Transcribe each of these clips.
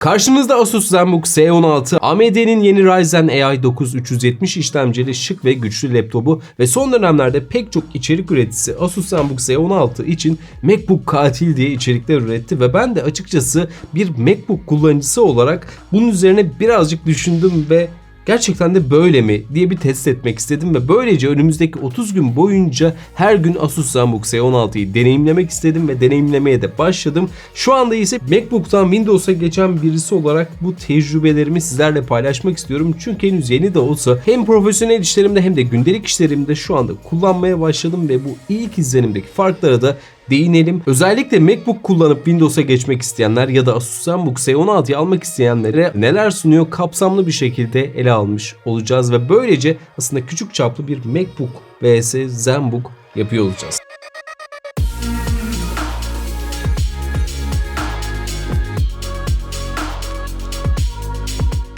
Karşınızda Asus ZenBook S16, AMD'nin yeni Ryzen AI 9 370 işlemcili şık ve güçlü laptopu ve son dönemlerde pek çok içerik üreticisi Asus ZenBook S16 için MacBook katil diye içerikler üretti ve ben de açıkçası bir MacBook kullanıcısı olarak bunun üzerine birazcık düşündüm ve gerçekten de böyle mi diye bir test etmek istedim ve böylece önümüzdeki 30 gün boyunca her gün Asus ZenBook S16'yı deneyimlemek istedim ve deneyimlemeye de başladım. Şu anda ise MacBook'tan Windows'a geçen birisi olarak bu tecrübelerimi sizlerle paylaşmak istiyorum. Çünkü henüz yeni de olsa hem profesyonel işlerimde hem de gündelik işlerimde şu anda kullanmaya başladım ve bu ilk izlenimdeki farklara da değinelim. Özellikle MacBook kullanıp Windows'a geçmek isteyenler ya da Asus ZenBook S16'yı almak isteyenlere neler sunuyor kapsamlı bir şekilde ele almış olacağız ve böylece aslında küçük çaplı bir MacBook vs ZenBook yapıyor olacağız.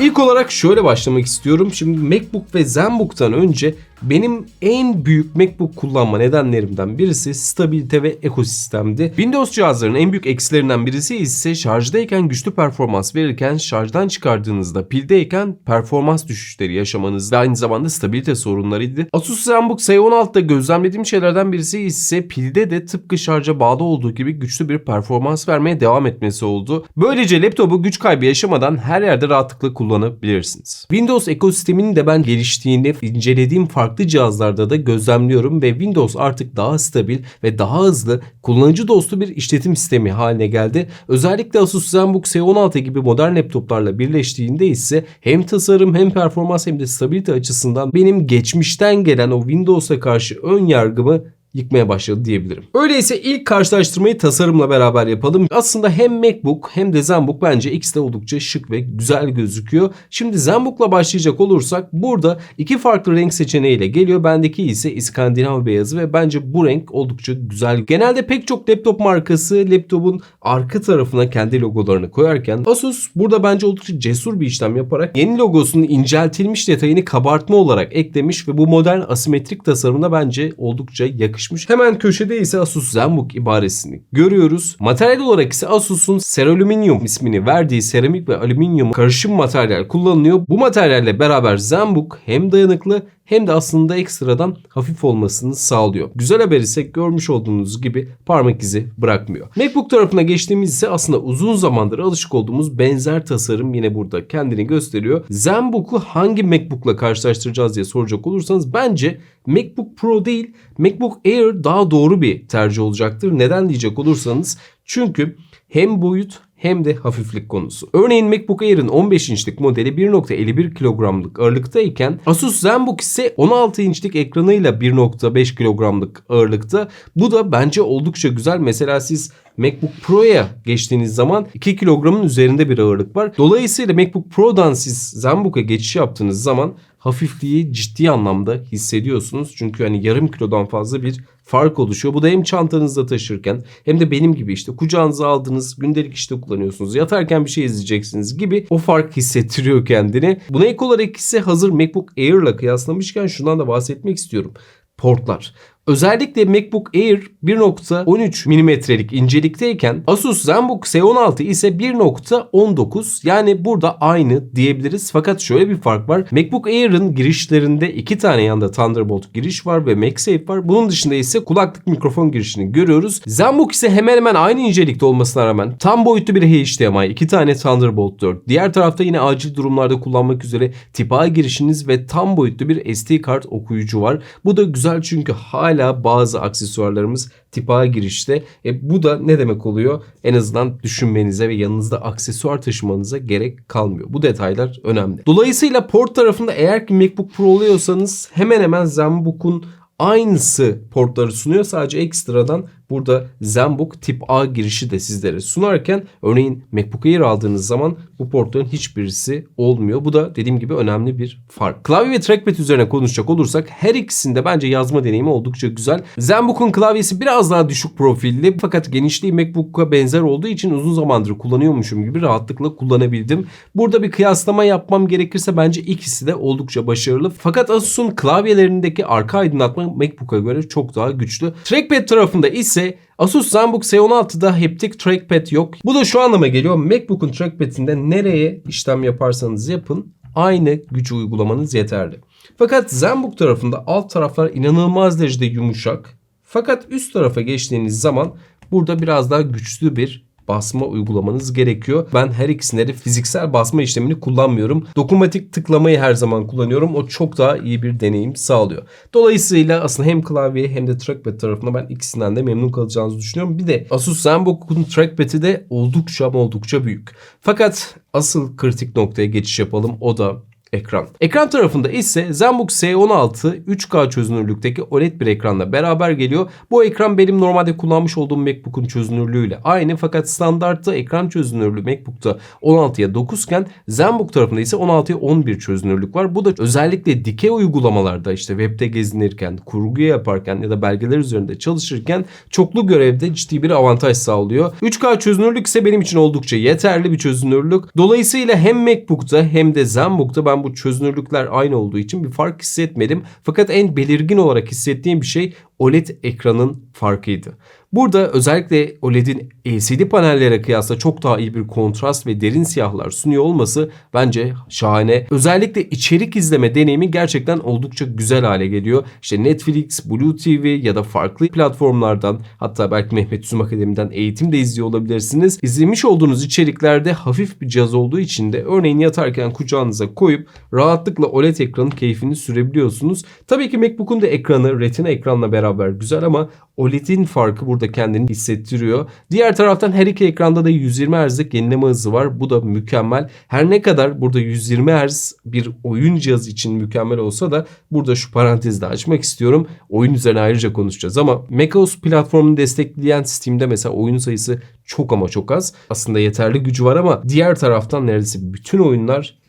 İlk olarak şöyle başlamak istiyorum. Şimdi MacBook ve ZenBook'tan önce benim en büyük MacBook kullanma nedenlerimden birisi stabilite ve ekosistemdi. Windows cihazlarının en büyük eksilerinden birisi ise şarjdayken güçlü performans verirken şarjdan çıkardığınızda pildeyken performans düşüşleri yaşamanız ve aynı zamanda stabilite sorunlarıydı. Asus ZenBook S16'da gözlemlediğim şeylerden birisi ise pilde de tıpkı şarja bağlı olduğu gibi güçlü bir performans vermeye devam etmesi oldu. Böylece laptopu güç kaybı yaşamadan her yerde rahatlıkla kullanabilirsiniz. Windows ekosisteminin de ben geliştiğini incelediğim farklı farklı cihazlarda da gözlemliyorum ve Windows artık daha stabil ve daha hızlı kullanıcı dostu bir işletim sistemi haline geldi. Özellikle Asus ZenBook S16 gibi modern laptoplarla birleştiğinde ise hem tasarım hem performans hem de stabilite açısından benim geçmişten gelen o Windows'a karşı ön yargımı yıkmaya başladı diyebilirim. Öyleyse ilk karşılaştırmayı tasarımla beraber yapalım. Aslında hem MacBook hem de ZenBook bence ikisi de oldukça şık ve güzel gözüküyor. Şimdi ZenBook'la başlayacak olursak burada iki farklı renk seçeneğiyle geliyor. Bendeki ise İskandinav beyazı ve bence bu renk oldukça güzel. Genelde pek çok laptop markası laptopun arka tarafına kendi logolarını koyarken Asus burada bence oldukça cesur bir işlem yaparak yeni logosunun inceltilmiş detayını kabartma olarak eklemiş ve bu modern asimetrik tasarımda bence oldukça yakışıklı yakışmış. Hemen köşede ise Asus ZenBook ibaresini görüyoruz. Materyal olarak ise Asus'un Seralüminyum ismini verdiği seramik ve alüminyum karışım materyal kullanılıyor. Bu materyalle beraber ZenBook hem dayanıklı hem de aslında ekstradan hafif olmasını sağlıyor. Güzel haber ise görmüş olduğunuz gibi parmak izi bırakmıyor. MacBook tarafına geçtiğimiz ise aslında uzun zamandır alışık olduğumuz benzer tasarım yine burada kendini gösteriyor. ZenBook'u hangi MacBook'la karşılaştıracağız diye soracak olursanız bence MacBook Pro değil MacBook Air daha doğru bir tercih olacaktır. Neden diyecek olursanız çünkü hem boyut hem de hafiflik konusu. Örneğin MacBook Air'in 15 inçlik modeli 1.51 kilogramlık ağırlıktayken Asus ZenBook ise 16 inçlik ekranıyla 1.5 kilogramlık ağırlıkta. Bu da bence oldukça güzel. Mesela siz MacBook Pro'ya geçtiğiniz zaman 2 kilogramın üzerinde bir ağırlık var. Dolayısıyla MacBook Pro'dan siz ZenBook'a geçiş yaptığınız zaman hafifliği ciddi anlamda hissediyorsunuz. Çünkü hani yarım kilodan fazla bir fark oluşuyor. Bu da hem çantanızda taşırken hem de benim gibi işte kucağınıza aldığınız gündelik işte kullanıyorsunuz. Yatarken bir şey izleyeceksiniz gibi o fark hissettiriyor kendini. Buna ek olarak ise hazır MacBook Air'la kıyaslamışken şundan da bahsetmek istiyorum portlar. Özellikle MacBook Air 1.13 milimetrelik incelikteyken Asus ZenBook S16 ise 1.19 yani burada aynı diyebiliriz. Fakat şöyle bir fark var. MacBook Air'ın girişlerinde iki tane yanda Thunderbolt giriş var ve MagSafe var. Bunun dışında ise kulaklık mikrofon girişini görüyoruz. ZenBook ise hemen hemen aynı incelikte olmasına rağmen tam boyutlu bir HDMI, iki tane Thunderbolt 4. Diğer tarafta yine acil durumlarda kullanmak üzere tip A girişiniz ve tam boyutlu bir SD kart okuyucu var. Bu da güzel çünkü hala hala bazı aksesuarlarımız tip A girişte. E, bu da ne demek oluyor? En azından düşünmenize ve yanınızda aksesuar taşımanıza gerek kalmıyor. Bu detaylar önemli. Dolayısıyla port tarafında eğer ki MacBook Pro oluyorsanız hemen hemen ZenBook'un aynısı portları sunuyor. Sadece ekstradan burada ZenBook tip A girişi de sizlere sunarken örneğin MacBook Air aldığınız zaman bu portların hiçbirisi olmuyor. Bu da dediğim gibi önemli bir fark. Klavye ve trackpad üzerine konuşacak olursak her ikisinde bence yazma deneyimi oldukça güzel. ZenBook'un klavyesi biraz daha düşük profilli fakat genişliği MacBook'a benzer olduğu için uzun zamandır kullanıyormuşum gibi rahatlıkla kullanabildim. Burada bir kıyaslama yapmam gerekirse bence ikisi de oldukça başarılı. Fakat Asus'un klavyelerindeki arka aydınlatma MacBook'a göre çok daha güçlü. Trackpad tarafında ise ise Asus ZenBook S16'da haptic trackpad yok. Bu da şu anlama geliyor. MacBook'un trackpad'inde nereye işlem yaparsanız yapın aynı gücü uygulamanız yeterli. Fakat ZenBook tarafında alt taraflar inanılmaz derecede yumuşak. Fakat üst tarafa geçtiğiniz zaman burada biraz daha güçlü bir basma uygulamanız gerekiyor. Ben her ikisinde de fiziksel basma işlemini kullanmıyorum. Dokunmatik tıklamayı her zaman kullanıyorum. O çok daha iyi bir deneyim sağlıyor. Dolayısıyla aslında hem klavye hem de trackpad tarafında ben ikisinden de memnun kalacağınızı düşünüyorum. Bir de Asus ZenBook'un trackpad'i de oldukça ama oldukça büyük. Fakat asıl kritik noktaya geçiş yapalım. O da ekran. Ekran tarafında ise ZenBook S16 3K çözünürlükteki OLED bir ekranla beraber geliyor. Bu ekran benim normalde kullanmış olduğum MacBook'un çözünürlüğüyle aynı fakat standartta ekran çözünürlüğü MacBook'ta 16'ya 9 iken ZenBook tarafında ise 16'ya 11 çözünürlük var. Bu da özellikle dikey uygulamalarda işte webde gezinirken, kurgu yaparken ya da belgeler üzerinde çalışırken çoklu görevde ciddi bir avantaj sağlıyor. 3K çözünürlük ise benim için oldukça yeterli bir çözünürlük. Dolayısıyla hem MacBook'ta hem de ZenBook'ta ben bu çözünürlükler aynı olduğu için bir fark hissetmedim. Fakat en belirgin olarak hissettiğim bir şey OLED ekranın farkıydı. Burada özellikle OLED'in LCD panellere kıyasla çok daha iyi bir kontrast ve derin siyahlar sunuyor olması bence şahane. Özellikle içerik izleme deneyimi gerçekten oldukça güzel hale geliyor. İşte Netflix, Blue TV ya da farklı platformlardan hatta belki Mehmet Üzüm Akademi'den eğitim de izliyor olabilirsiniz. İzlemiş olduğunuz içeriklerde hafif bir cihaz olduğu için de örneğin yatarken kucağınıza koyup rahatlıkla OLED ekranın keyfini sürebiliyorsunuz. Tabii ki MacBook'un da ekranı Retina ekranla beraber güzel ama OLED'in farkı burada kendini hissettiriyor. Diğer taraftan her iki ekranda da 120 Hz'lik yenileme hızı var. Bu da mükemmel. Her ne kadar burada 120 Hz bir oyun cihazı için mükemmel olsa da burada şu parantezi de açmak istiyorum. Oyun üzerine ayrıca konuşacağız ama macOS platformunu destekleyen Steam'de mesela oyun sayısı çok ama çok az. Aslında yeterli gücü var ama diğer taraftan neredeyse bütün oyunlar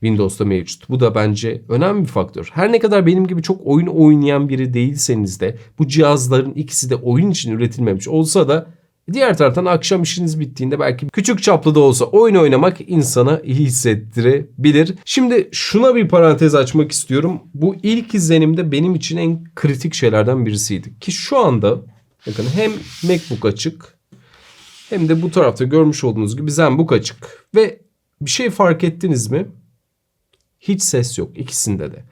Windows'ta mevcut. Bu da bence önemli bir faktör. Her ne kadar benim gibi çok oyun oynayan biri değilseniz de bu cihazların ikisi de oyun için üretilmemiş olsa da Diğer taraftan akşam işiniz bittiğinde belki küçük çaplı da olsa oyun oynamak insana iyi hissettirebilir. Şimdi şuna bir parantez açmak istiyorum. Bu ilk izlenimde benim için en kritik şeylerden birisiydi. Ki şu anda bakın hem MacBook açık hem de bu tarafta görmüş olduğunuz gibi ZenBook açık. Ve bir şey fark ettiniz mi? Hiç ses yok ikisinde de.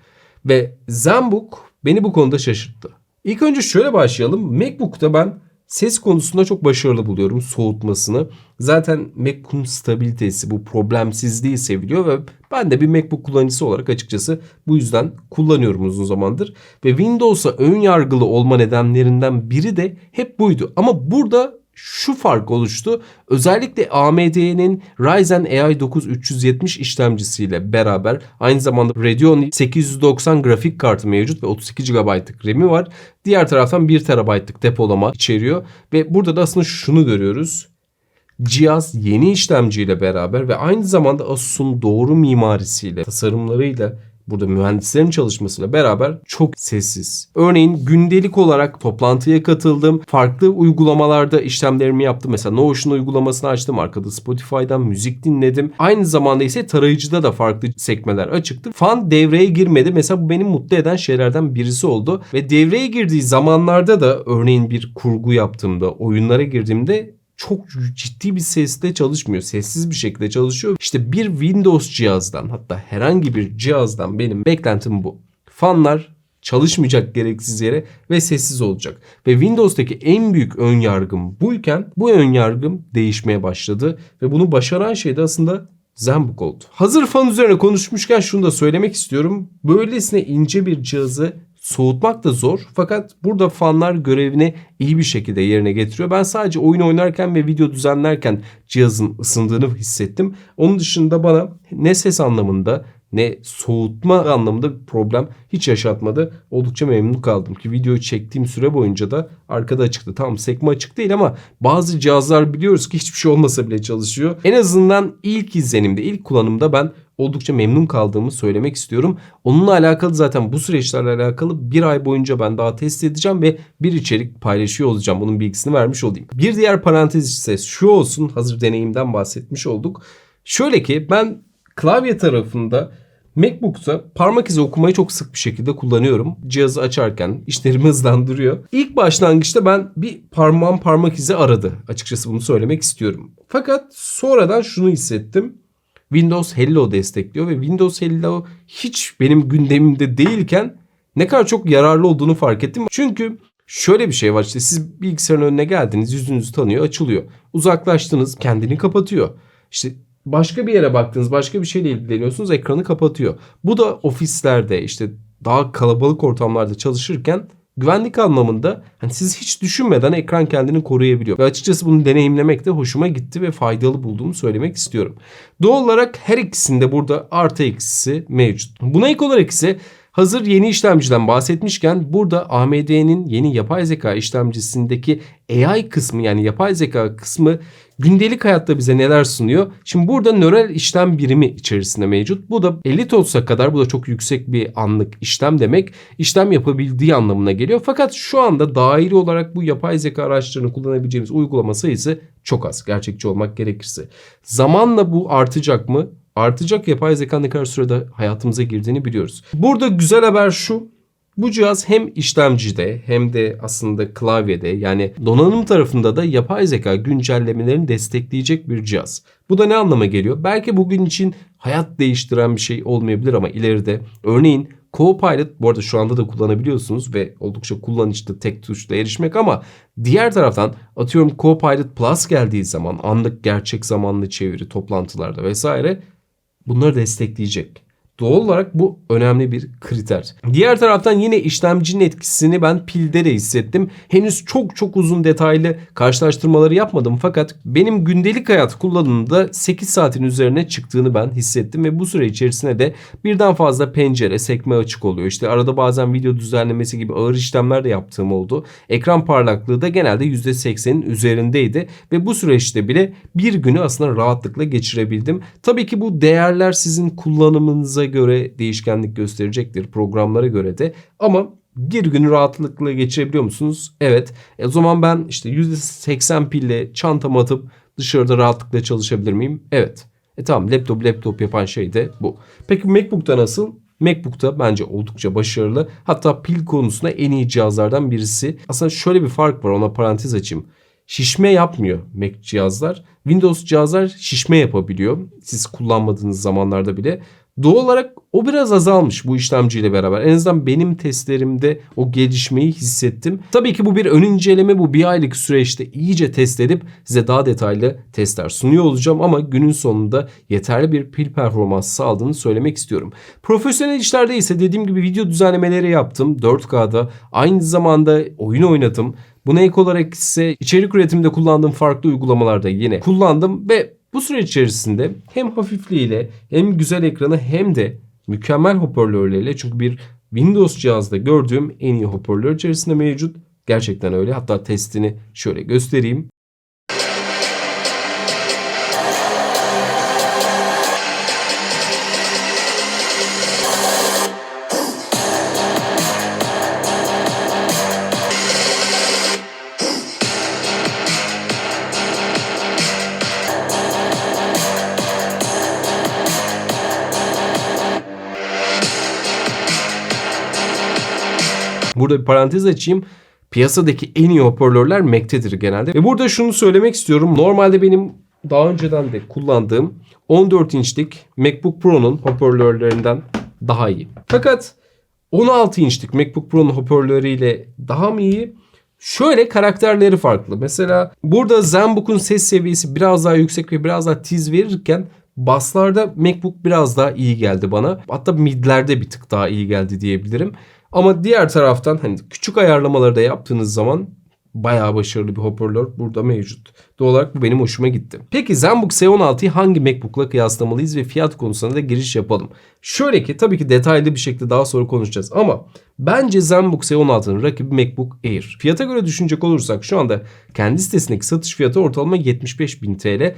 Ve ZenBook beni bu konuda şaşırttı. İlk önce şöyle başlayalım. MacBook'ta ben ses konusunda çok başarılı buluyorum soğutmasını. Zaten MacBook'un stabilitesi, bu problemsizliği seviliyor ve ben de bir MacBook kullanıcısı olarak açıkçası bu yüzden kullanıyorum uzun zamandır. Ve Windows'a ön yargılı olma nedenlerinden biri de hep buydu. Ama burada şu fark oluştu. Özellikle AMD'nin Ryzen AI 9 370 işlemcisiyle beraber aynı zamanda Radeon 890 grafik kartı mevcut ve 32 GB'lık RAM'i var. Diğer taraftan 1 TB'lık depolama içeriyor ve burada da aslında şunu görüyoruz. Cihaz yeni işlemciyle beraber ve aynı zamanda Asus'un doğru mimarisiyle, tasarımlarıyla burada mühendislerin çalışmasıyla beraber çok sessiz. Örneğin gündelik olarak toplantıya katıldım. Farklı uygulamalarda işlemlerimi yaptım. Mesela Notion uygulamasını açtım. Arkada Spotify'dan müzik dinledim. Aynı zamanda ise tarayıcıda da farklı sekmeler açıktı. Fan devreye girmedi. Mesela bu beni mutlu eden şeylerden birisi oldu. Ve devreye girdiği zamanlarda da örneğin bir kurgu yaptığımda, oyunlara girdiğimde çok ciddi bir sesle çalışmıyor. Sessiz bir şekilde çalışıyor. İşte bir Windows cihazdan hatta herhangi bir cihazdan benim beklentim bu. Fanlar çalışmayacak gereksiz yere ve sessiz olacak. Ve Windows'taki en büyük ön yargım buyken bu ön yargım değişmeye başladı ve bunu başaran şey de aslında ZenBook oldu. Hazır fan üzerine konuşmuşken şunu da söylemek istiyorum. Böylesine ince bir cihazı soğutmak da zor fakat burada fanlar görevini iyi bir şekilde yerine getiriyor. Ben sadece oyun oynarken ve video düzenlerken cihazın ısındığını hissettim. Onun dışında bana ne ses anlamında ne soğutma anlamında bir problem hiç yaşatmadı. Oldukça memnun kaldım ki videoyu çektiğim süre boyunca da arkada açıktı. Tamam sekme açık değil ama bazı cihazlar biliyoruz ki hiçbir şey olmasa bile çalışıyor. En azından ilk izlenimde, ilk kullanımda ben oldukça memnun kaldığımı söylemek istiyorum. Onunla alakalı zaten bu süreçlerle alakalı bir ay boyunca ben daha test edeceğim ve bir içerik paylaşıyor olacağım. Bunun bilgisini vermiş olayım. Bir diğer parantez ise şu olsun hazır deneyimden bahsetmiş olduk. Şöyle ki ben klavye tarafında MacBook'ta parmak izi okumayı çok sık bir şekilde kullanıyorum. Cihazı açarken işlerimi hızlandırıyor. İlk başlangıçta ben bir parmağım parmak izi aradı. Açıkçası bunu söylemek istiyorum. Fakat sonradan şunu hissettim. Windows Hello destekliyor ve Windows Hello hiç benim gündemimde değilken ne kadar çok yararlı olduğunu fark ettim. Çünkü şöyle bir şey var işte siz bilgisayarın önüne geldiniz yüzünüzü tanıyor açılıyor. Uzaklaştınız kendini kapatıyor. İşte başka bir yere baktınız başka bir şeyle ilgileniyorsunuz ekranı kapatıyor. Bu da ofislerde işte daha kalabalık ortamlarda çalışırken güvenlik anlamında hani siz hiç düşünmeden ekran kendini koruyabiliyor. Ve açıkçası bunu deneyimlemek de hoşuma gitti ve faydalı bulduğumu söylemek istiyorum. Doğal olarak her ikisinde burada artı eksisi mevcut. Buna ek olarak ise Hazır yeni işlemciden bahsetmişken burada AMD'nin yeni yapay zeka işlemcisindeki AI kısmı yani yapay zeka kısmı gündelik hayatta bize neler sunuyor? Şimdi burada nöral işlem birimi içerisinde mevcut. Bu da 50 TOS'a kadar bu da çok yüksek bir anlık işlem demek. İşlem yapabildiği anlamına geliyor. Fakat şu anda daire olarak bu yapay zeka araçlarını kullanabileceğimiz uygulama sayısı çok az. Gerçekçi olmak gerekirse. Zamanla bu artacak mı? artacak yapay zeka ne kadar sürede hayatımıza girdiğini biliyoruz. Burada güzel haber şu. Bu cihaz hem işlemcide hem de aslında klavyede yani donanım tarafında da yapay zeka güncellemelerini destekleyecek bir cihaz. Bu da ne anlama geliyor? Belki bugün için hayat değiştiren bir şey olmayabilir ama ileride örneğin Copilot bu arada şu anda da kullanabiliyorsunuz ve oldukça kullanışlı tek tuşla erişmek ama diğer taraftan atıyorum Copilot Plus geldiği zaman anlık gerçek zamanlı çeviri toplantılarda vesaire bunları destekleyecek. Doğal olarak bu önemli bir kriter. Diğer taraftan yine işlemcinin etkisini ben pilde de hissettim. Henüz çok çok uzun detaylı karşılaştırmaları yapmadım fakat benim gündelik hayat kullanımında 8 saatin üzerine çıktığını ben hissettim ve bu süre içerisinde de birden fazla pencere, sekme açık oluyor. İşte arada bazen video düzenlemesi gibi ağır işlemler de yaptığım oldu. Ekran parlaklığı da genelde %80'in üzerindeydi ve bu süreçte bile bir günü aslında rahatlıkla geçirebildim. Tabii ki bu değerler sizin kullanımınıza göre değişkenlik gösterecektir. Programlara göre de ama bir günü rahatlıkla geçirebiliyor musunuz? Evet. E o zaman ben işte %80 pille çantamı atıp dışarıda rahatlıkla çalışabilir miyim? Evet. E tamam laptop laptop yapan şey de bu. Peki MacBook'ta nasıl? MacBook'ta bence oldukça başarılı. Hatta pil konusunda en iyi cihazlardan birisi. Aslında şöyle bir fark var ona parantez açayım. Şişme yapmıyor Mac cihazlar. Windows cihazlar şişme yapabiliyor. Siz kullanmadığınız zamanlarda bile. Doğal olarak o biraz azalmış bu işlemciyle beraber. En azından benim testlerimde o gelişmeyi hissettim. Tabii ki bu bir ön inceleme bu bir aylık süreçte iyice test edip size daha detaylı testler sunuyor olacağım ama günün sonunda yeterli bir pil performansı sağladığını söylemek istiyorum. Profesyonel işlerde ise dediğim gibi video düzenlemeleri yaptım 4K'da. Aynı zamanda oyun oynadım. Buna ek olarak ise içerik üretiminde kullandığım farklı uygulamalarda yine kullandım ve bu süreç içerisinde hem hafifliğiyle hem güzel ekranı hem de mükemmel hoparlörleriyle çünkü bir Windows cihazda gördüğüm en iyi hoparlör içerisinde mevcut. Gerçekten öyle. Hatta testini şöyle göstereyim. Burada bir parantez açayım. Piyasadaki en iyi hoparlörler Mac'tedir genelde. Ve burada şunu söylemek istiyorum. Normalde benim daha önceden de kullandığım 14 inçlik MacBook Pro'nun hoparlörlerinden daha iyi. Fakat 16 inçlik MacBook Pro'nun hoparlörüyle daha mı iyi? Şöyle karakterleri farklı. Mesela burada ZenBook'un ses seviyesi biraz daha yüksek ve biraz daha tiz verirken baslarda MacBook biraz daha iyi geldi bana. Hatta midlerde bir tık daha iyi geldi diyebilirim. Ama diğer taraftan hani küçük ayarlamaları da yaptığınız zaman bayağı başarılı bir hoparlör burada mevcut. Doğal olarak bu benim hoşuma gitti. Peki ZenBook S16'yı hangi MacBook'la kıyaslamalıyız ve fiyat konusunda da giriş yapalım. Şöyle ki tabii ki detaylı bir şekilde daha sonra konuşacağız ama bence ZenBook S16'nın rakibi MacBook Air. Fiyata göre düşünecek olursak şu anda kendi sitesindeki satış fiyatı ortalama 75.000 TL.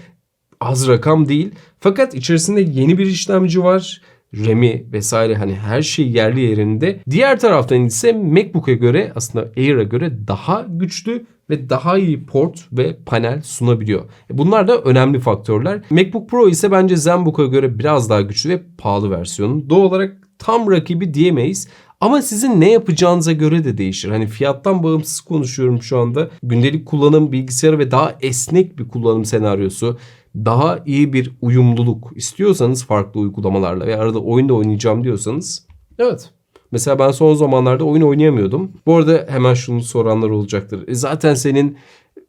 Az rakam değil. Fakat içerisinde yeni bir işlemci var. RAM'i vesaire hani her şey yerli yerinde. Diğer taraftan ise MacBook'a göre aslında Air'a göre daha güçlü ve daha iyi port ve panel sunabiliyor. E, Bunlar da önemli faktörler. MacBook Pro ise bence ZenBook'a göre biraz daha güçlü ve pahalı versiyonu. Doğal olarak tam rakibi diyemeyiz. Ama sizin ne yapacağınıza göre de değişir. Hani fiyattan bağımsız konuşuyorum şu anda. Gündelik kullanım bilgisayarı ve daha esnek bir kullanım senaryosu, daha iyi bir uyumluluk istiyorsanız farklı uygulamalarla ve arada oyun da oynayacağım diyorsanız evet. Mesela ben son zamanlarda oyun oynayamıyordum. Bu arada hemen şunu soranlar olacaktır. E zaten senin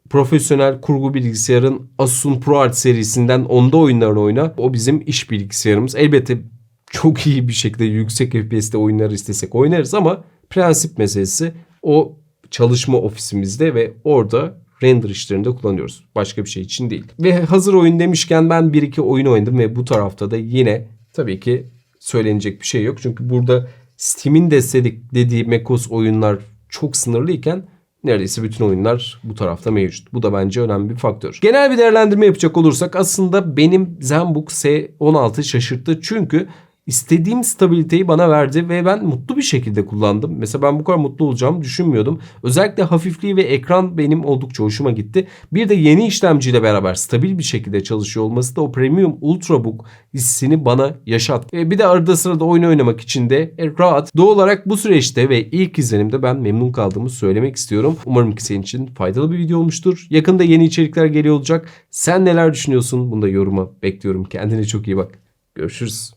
profesyonel kurgu bilgisayarın Asus'un ProArt serisinden onda oyunlarını oyna. O bizim iş bilgisayarımız. Elbette çok iyi bir şekilde yüksek FPS'te oyunlar istesek oynarız ama prensip meselesi o çalışma ofisimizde ve orada render işlerinde kullanıyoruz. Başka bir şey için değil. Ve hazır oyun demişken ben bir iki oyun oynadım ve bu tarafta da yine tabii ki söylenecek bir şey yok. Çünkü burada Steam'in desteklediği macOS oyunlar çok sınırlıyken neredeyse bütün oyunlar bu tarafta mevcut. Bu da bence önemli bir faktör. Genel bir değerlendirme yapacak olursak aslında benim ZenBook S16 şaşırttı. Çünkü istediğim stabiliteyi bana verdi ve ben mutlu bir şekilde kullandım. Mesela ben bu kadar mutlu olacağımı düşünmüyordum. Özellikle hafifliği ve ekran benim oldukça hoşuma gitti. Bir de yeni işlemciyle beraber stabil bir şekilde çalışıyor olması da o Premium Ultrabook hissini bana yaşattı. E, bir de arada sırada oyun oynamak için de e, rahat. Doğal olarak bu süreçte ve ilk izlenimde ben memnun kaldığımı söylemek istiyorum. Umarım ki senin için faydalı bir video olmuştur. Yakında yeni içerikler geliyor olacak. Sen neler düşünüyorsun? Bunu da yoruma bekliyorum. Kendine çok iyi bak. Görüşürüz.